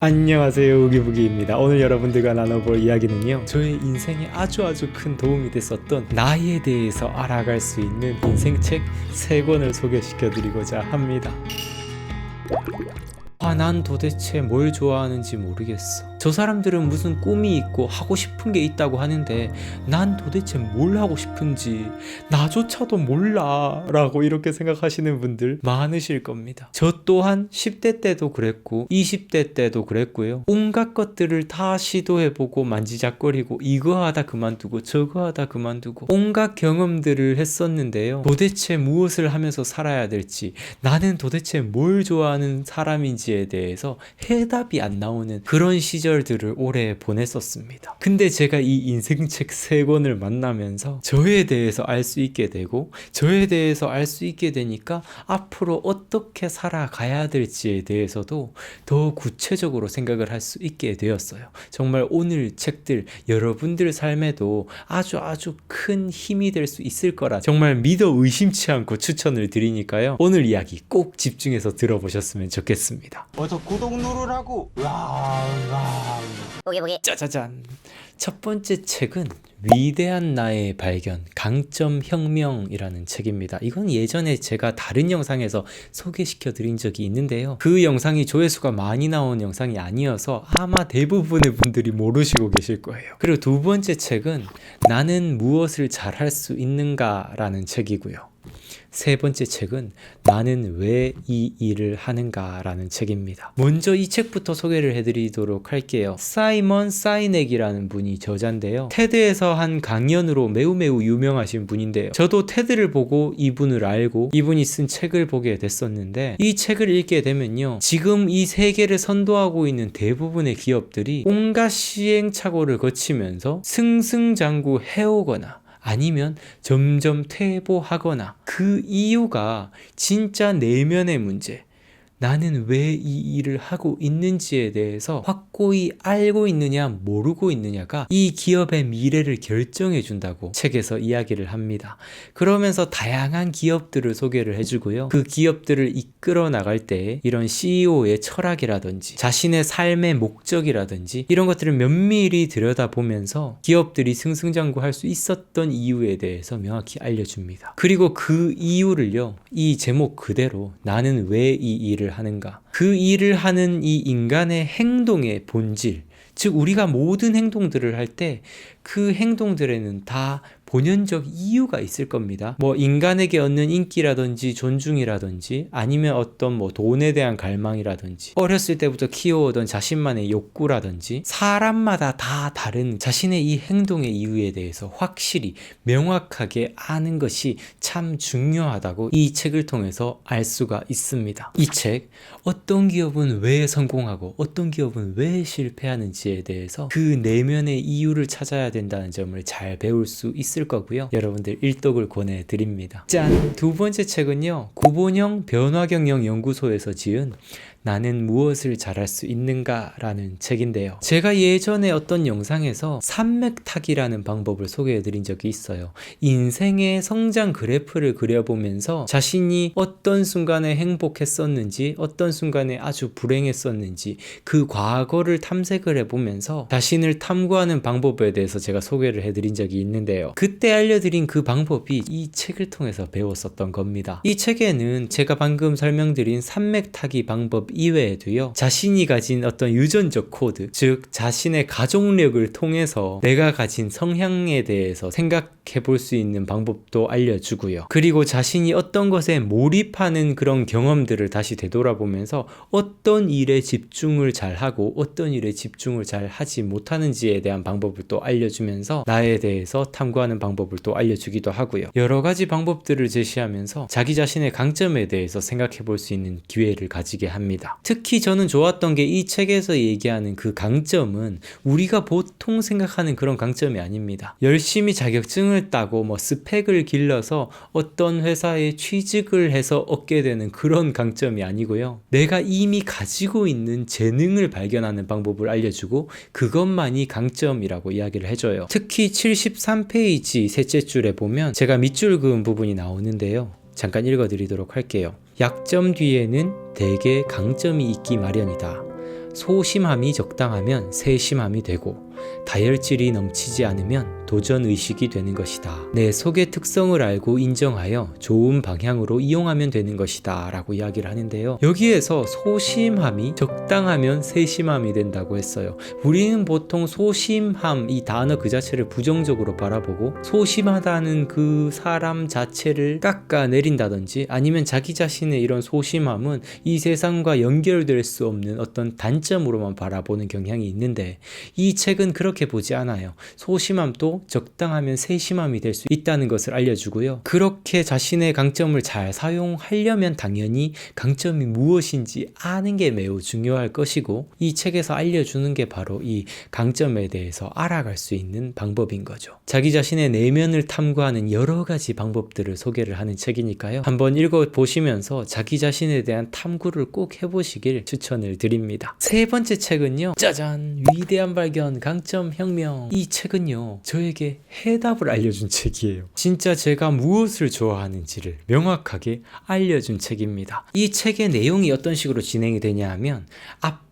안녕하세요 우기부기입니다 오늘 여러분들과 나눠볼 이야기는요 저의 인생에 아주 아주 큰 도움이 됐었던 나에 대해서 알아갈 수 있는 인생책 3권을 소개시켜 드리고자 합니다 아, 난 도대체 뭘 좋아하는지 모르겠어. 저 사람들은 무슨 꿈이 있고 하고 싶은 게 있다고 하는데 난 도대체 뭘 하고 싶은지 나조차도 몰라 라고 이렇게 생각하시는 분들 많으실 겁니다. 저 또한 10대 때도 그랬고 20대 때도 그랬고요. 온갖 것들을 다 시도해보고 만지작거리고 이거 하다 그만두고 저거 하다 그만두고 온갖 경험들을 했었는데요. 도대체 무엇을 하면서 살아야 될지 나는 도대체 뭘 좋아하는 사람인지에 대해서 해답이 안 나오는 그런 시절 들을 오래 보냈었습니다. 근데 제가 이 인생책 세 권을 만나면서 저에 대해서 알 수 있게 되고 저에 대해서 알 수 있게 되니까 앞으로 어떻게 살아가야 될지에 대해서도 더 구체적으로 생각을 할 수 있게 되었어요. 정말 오늘 책들 여러분들 삶에도 아주 아주 큰 힘이 될 수 있을 거라 정말 믿어 의심치 않고 추천을 드리니까요. 오늘 이야기 꼭 집중해서 들어보셨으면 좋겠습니다. 어서 구독 누르라고. 와, 와. 보기 보기 짜자잔. 첫 번째 책은 위대한 나의 발견, 강점 혁명이라는 책입니다. 이건 예전에 제가 다른 영상에서 소개시켜 드린 적이 있는데요. 그 영상이 조회수가 많이 나온 영상이 아니어서 아마 대부분의 분들이 모르시고 계실 거예요. 그리고 두 번째 책은 나는 무엇을 잘할 수 있는가라는 책이고요. 세 번째 책은 나는 왜 이 일을 하는가라는 책입니다. 먼저 이 책부터 소개를 해드리도록 할게요. 사이먼 사이넥이라는 분이 저자인데요. 테드에서 한 강연으로 매우 매우 유명하신 분인데요. 저도 테드를 보고 이분을 알고 이분이 쓴 책을 보게 됐었는데 이 책을 읽게 되면요. 지금 이 세계를 선도하고 있는 대부분의 기업들이 온갖 시행착오를 거치면서 승승장구 해오거나 아니면 점점 퇴보하거나 그 이유가 진짜 내면의 문제. 나는 왜 이 일을 하고 있는지에 대해서 확 고히 알고 있느냐, 모르고 있느냐가 이 기업의 미래를 결정해 준다고 책에서 이야기를 합니다. 그러면서 다양한 기업들을 소개를 해주고요. 그 기업들을 이끌어 나갈 때 이런 CEO의 철학이라든지 자신의 삶의 목적이라든지 이런 것들을 면밀히 들여다보면서 기업들이 승승장구할 수 있었던 이유에 대해서 명확히 알려줍니다. 그리고 그 이유를요, 이 제목 그대로 나는 왜 이 일을 하는가. 그 일을 하는 이 인간의 행동의 본질, 즉 우리가 모든 행동들을 할 때 그 행동들에는 다 본연적 이유가 있을 겁니다. 뭐 인간에게 얻는 인기라든지 존중이라든지 아니면 어떤 뭐 돈에 대한 갈망이라든지 어렸을 때부터 키워오던 자신만의 욕구라든지 사람마다 다 다른 자신의 이 행동의 이유에 대해서 확실히 명확하게 아는 것이 참 중요하다고 이 책을 통해서 알 수가 있습니다. 이 책 어떤 기업은 왜 성공하고 어떤 기업은 왜 실패하는지에 대해서 그 내면의 이유를 찾아야 된다는 점을 잘 배울 수 있을 거고요. 여러분들 일독을 권해드립니다. 짠! 두 번째 책은요. 구본형 변화경영 연구소에서 지은 나는 무엇을 잘할 수 있는가라는 책인데요. 제가 예전에 어떤 영상에서 산맥타기라는 방법을 소개해 드린 적이 있어요. 인생의 성장 그래프를 그려보면서 자신이 어떤 순간에 행복했었는지, 어떤 순간에 아주 불행했었는지 그 과거를 탐색을 해보면서 자신을 탐구하는 방법에 대해서 제가 소개를 해 드린 적이 있는데요. 그때 알려드린 그 방법이 이 책을 통해서 배웠었던 겁니다. 이 책에는 제가 방금 설명드린 산맥타기 방법 이외에도요, 자신이 가진 어떤 유전적 코드, 즉, 자신의 가족력을 통해서 내가 가진 성향에 대해서 생각해 볼 수 있는 방법도 알려주고요. 그리고 자신이 어떤 것에 몰입하는 그런 경험들을 다시 되돌아보면서 어떤 일에 집중을 잘 하고 어떤 일에 집중을 잘 하지 못하는지에 대한 방법을 또 알려주면서 나에 대해서 탐구하는 방법을 또 알려주기도 하고요. 여러 가지 방법들을 제시하면서 자기 자신의 강점에 대해서 생각해 볼 수 있는 기회를 가지게 합니다. 특히 저는 좋았던 게 이 책에서 얘기하는 그 강점은 우리가 보통 생각하는 그런 강점이 아닙니다. 열심히 자격증을 따고 뭐 스펙을 길러서 어떤 회사에 취직을 해서 얻게 되는 그런 강점이 아니고요. 내가 이미 가지고 있는 재능을 발견하는 방법을 알려주고 그것만이 강점이라고 이야기를 해줘요. 특히 73페이지 셋째 줄에 보면 제가 밑줄 그은 부분이 나오는데요. 잠깐 읽어드리도록 할게요. 약점 뒤에는 대개 강점이 있기 마련이다. 소심함이 적당하면 세심함이 되고 다혈질이 넘치지 않으면 도전 의식이 되는 것이다. 내 속의 특성을 알고 인정하여 좋은 방향으로 이용하면 되는 것이다. 라고 이야기를 하는데요. 여기에서 소심함이 적당하면 세심함이 된다고 했어요. 우리는 보통 소심함 이 단어 그 자체를 부정적으로 바라보고 소심하다는 그 사람 자체를 깎아내린다든지 아니면 자기 자신의 이런 소심함은 이 세상과 연결될 수 없는 어떤 단점으로만 바라보는 경향이 있는데 이 책은 그렇게 보지 않아요. 소심함도 적당하면 세심함이 될 수 있다는 것을 알려주고요. 그렇게 자신의 강점을 잘 사용하려면 당연히 강점이 무엇인지 아는 게 매우 중요할 것이고 이 책에서 알려주는 게 바로 이 강점에 대해서 알아갈 수 있는 방법인 거죠. 자기 자신의 내면을 탐구하는 여러 가지 방법들을 소개를 하는 책이니까요. 한번 읽어 보시면서 자기 자신에 대한 탐구를 꼭 해보시길 추천을 드립니다. 세 번째 책은요. 짜잔! 위대한 발견, 강점 혁명. 이 책은요. 저에게 해답을 알려준 책이에요. 진짜 제가 무엇을 좋아하는지를 명확하게 알려준 책입니다. 이 책의 내용이 어떤 식으로 진행이 되냐 하면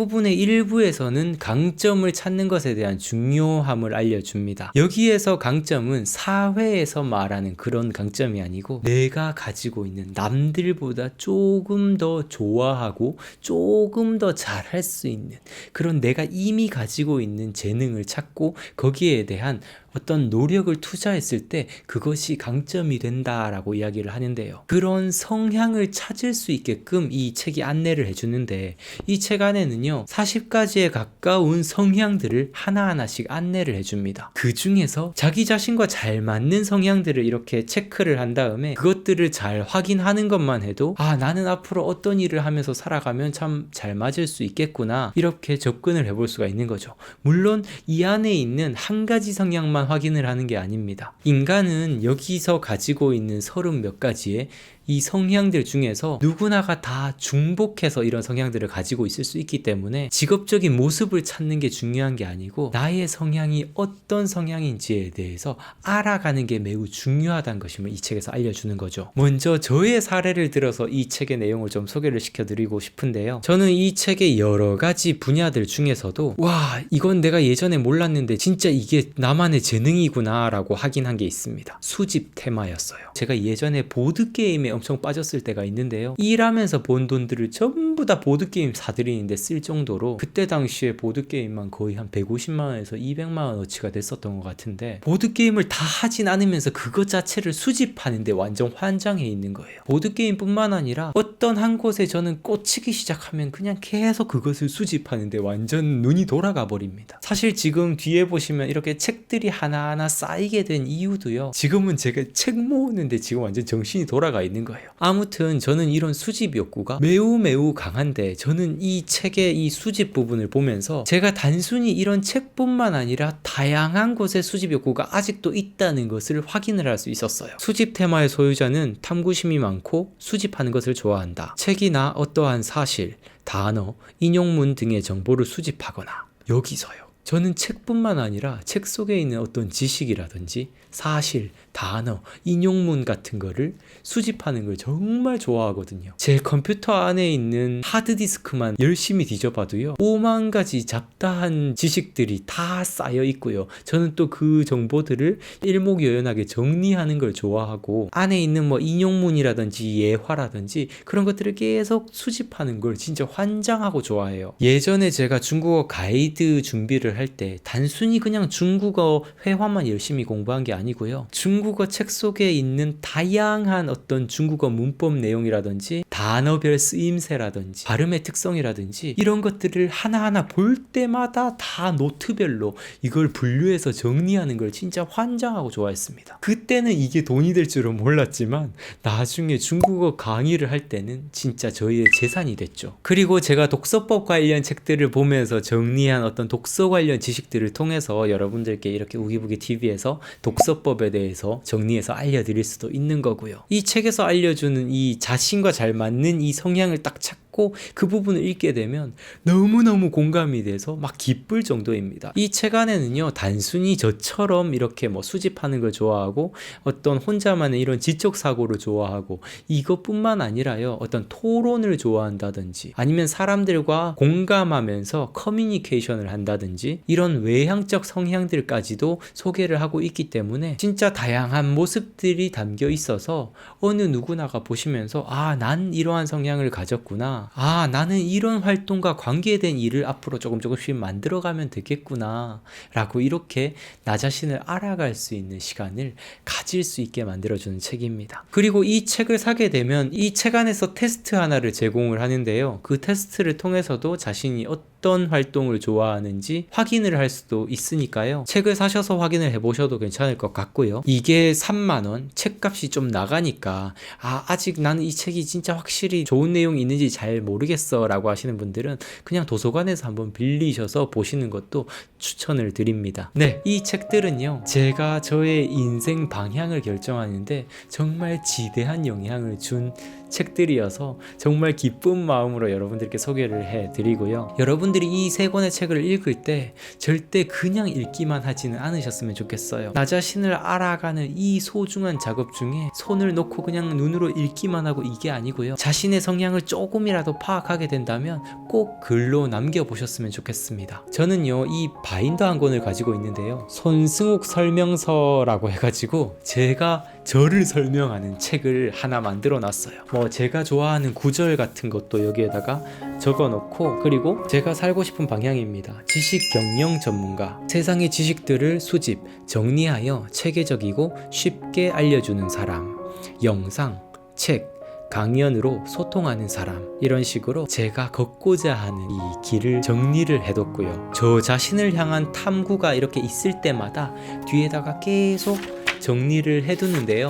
앞부분의 일부에서는 강점을 찾는 것에 대한 중요함을 알려줍니다. 여기에서 강점은 사회에서 말하는 그런 강점이 아니고 내가 가지고 있는 남들보다 조금 더 좋아하고 조금 더 잘할 수 있는 그런 내가 이미 가지고 있는 재능을 찾고 거기에 대한 어떤 노력을 투자했을 때 그것이 강점이 된다라고 이야기를 하는데요. 그런 성향을 찾을 수 있게끔 이 책이 안내를 해주는데 이 책 안에는요 40가지에 가까운 성향들을 하나하나씩 안내를 해줍니다. 그 중에서 자기 자신과 잘 맞는 성향들을 이렇게 체크를 한 다음에 그것들을 잘 확인하는 것만 해도 아 나는 앞으로 어떤 일을 하면서 살아가면 참 잘 맞을 수 있겠구나 이렇게 접근을 해볼 수가 있는 거죠. 물론 이 안에 있는 한 가지 성향만 확인을 하는 게 아닙니다. 인간은 여기서 가지고 있는 서른 몇 가지의 이 성향들 중에서 누구나가 다 중복해서 이런 성향들을 가지고 있을 수 있기 때문에 직업적인 모습을 찾는 게 중요한 게 아니고 나의 성향이 어떤 성향인지에 대해서 알아가는 게 매우 중요하다는 것임을 이 책에서 알려주는 거죠. 먼저 저의 사례를 들어서 이 책의 내용을 좀 소개를 시켜드리고 싶은데요. 저는 이 책의 여러 가지 분야들 중에서도 와 이건 내가 예전에 몰랐는데 진짜 이게 나만의 재능이구나 라고 확인한 게 있습니다. 수집 테마였어요. 제가 예전에 보드 게임에 엄청 빠졌을 때가 있는데요. 일하면서 본 돈들을 전부 다 보드게임 사들이는데 쓸 정도로 그때 당시에 보드게임만 거의 한 150만 원에서 200만 원어치가 됐었던 것 같은데 보드게임을 다 하진 않으면서 그것 자체를 수집하는데 완전 환장해 있는 거예요. 보드게임뿐만 아니라 어떤 한 곳에 저는 꽂히기 시작하면 그냥 계속 그것을 수집하는데 완전 눈이 돌아가 버립니다. 사실 지금 뒤에 보시면 이렇게 책들이 하나하나 쌓이게 된 이유도요. 지금은 제가 책 모으는데 지금 완전 정신이 돌아가 있는 거예요. 아무튼 저는 이런 수집 욕구가 매우 매우 강한데 저는 이 책의 이 수집 부분을 보면서 제가 단순히 이런 책뿐만 아니라 다양한 곳에 수집 욕구가 아직도 있다는 것을 확인을 할 수 있었어요. 수집 테마의 소유자는 탐구심이 많고 수집하는 것을 좋아한다. 책이나 어떠한 사실, 단어, 인용문 등의 정보를 수집하거나 여기서요. 저는 책뿐만 아니라 책 속에 있는 어떤 지식이라든지 사실, 단어, 인용문 같은 거를 수집하는 걸 정말 좋아하거든요. 제 컴퓨터 안에 있는 하드디스크만 열심히 뒤져봐도요. 5만 가지 잡다한 지식들이 다 쌓여 있고요. 저는 또 그 정보들을 일목요연하게 정리하는 걸 좋아하고 안에 있는 뭐 인용문이라든지 예화라든지 그런 것들을 계속 수집하는 걸 진짜 환장하고 좋아해요. 예전에 제가 중국어 가이드 준비를 할 때 단순히 그냥 중국어 회화만 열심히 공부한 게 아니고요. 중국어 책 속에 있는 다양한 어떤 중국어 문법 내용이라든지 단어별 쓰임새라든지 발음의 특성이라든지 이런 것들을 하나하나 볼 때마다 다 노트별로 이걸 분류해서 정리하는 걸 진짜 환장하고 좋아했습니다. 그때는 이게 돈이 될 줄은 몰랐지만 나중에 중국어 강의를 할 때는 진짜 저희의 재산이 됐죠. 그리고 제가 독서법 관련 책들을 보면서 정리한 어떤 독서 관련 지식들을 통해서 여러분들께 이렇게 우기부기 TV에서 독서법에 대해서 정리해서 알려드릴 수도 있는 거고요. 이 책에서 알려주는 이 자신과 잘 맞는 이 성향을 딱 찾 고꼭그 부분을 읽게 되면 너무너무 공감이 돼서 막 기쁠 정도입니다. 이 책 안에는요, 단순히 저처럼 이렇게 뭐 수집하는 걸 좋아하고 어떤 혼자만의 이런 지적 사고를 좋아하고 이것뿐만 아니라요, 어떤 토론을 좋아한다든지 아니면 사람들과 공감하면서 커뮤니케이션을 한다든지 이런 외향적 성향들까지도 소개를 하고 있기 때문에 진짜 다양한 모습들이 담겨 있어서 어느 누구나가 보시면서 아, 난 이러한 성향을 가졌구나. 아, 나는 이런 활동과 관계된 일을 앞으로 조금 조금씩 만들어가면 되겠구나. 라고 이렇게 나 자신을 알아갈 수 있는 시간을 가질 수 있게 만들어주는 책입니다. 그리고 이 책을 사게 되면 이 책 안에서 테스트 하나를 제공을 하는데요. 그 테스트를 통해서도 자신이 어떤 활동을 좋아하는지 확인을 할 수도 있으니까요. 책을 사셔서 확인을 해보셔도 괜찮을 것 같고요. 이게 3만원, 책값이 좀 나가니까, 아, 아직 나는 이 책이 진짜 확실히 좋은 내용이 있는지 잘 모르겠어 라고 하시는 분들은 그냥 도서관에서 한번 빌리셔서 보시는 것도 추천을 드립니다. 네, 이 책들은요, 제가 저의 인생 방향을 결정하는데 정말 지대한 영향을 준 책들이어서 정말 기쁜 마음으로 여러분들께 소개를 해 드리고요. 여러분들이 이 세 권의 책을 읽을 때 절대 그냥 읽기만 하지는 않으셨으면 좋겠어요. 나 자신을 알아가는 이 소중한 작업 중에 손을 놓고 그냥 눈으로 읽기만 하고 이게 아니고요. 자신의 성향을 조금이라도 파악하게 된다면 꼭 글로 남겨 보셨으면 좋겠습니다. 저는요, 이 바인더 한 권을 가지고 있는데요. 손승욱 설명서라고 해가지고 제가 저를 설명하는 책을 하나 만들어 놨어요. 뭐 제가 좋아하는 구절 같은 것도 여기에다가 적어 놓고 그리고 제가 살고 싶은 방향입니다. 지식 경영 전문가. 세상의 지식들을 수집, 정리하여 체계적이고 쉽게 알려주는 사람. 영상, 책, 강연으로 소통하는 사람 이런 식으로 제가 걷고자 하는 이 길을 정리를 해뒀고요 저 자신을 향한 탐구가 이렇게 있을 때마다 뒤에다가 계속 정리를 해두는데요.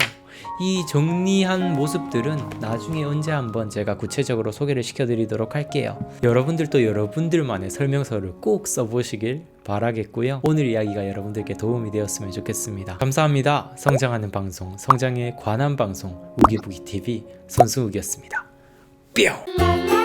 이 정리한 모습들은 나중에 언제 한번 제가 구체적으로 소개를 시켜드리도록 할게요. 여러분들도 여러분들만의 설명서를 꼭 써보시길 바라겠고요. 오늘 이야기가 여러분들께 도움이 되었으면 좋겠습니다. 감사합니다. 성장하는 방송 성장에 관한 방송 우기부기TV 손승욱이었습니다. 뿅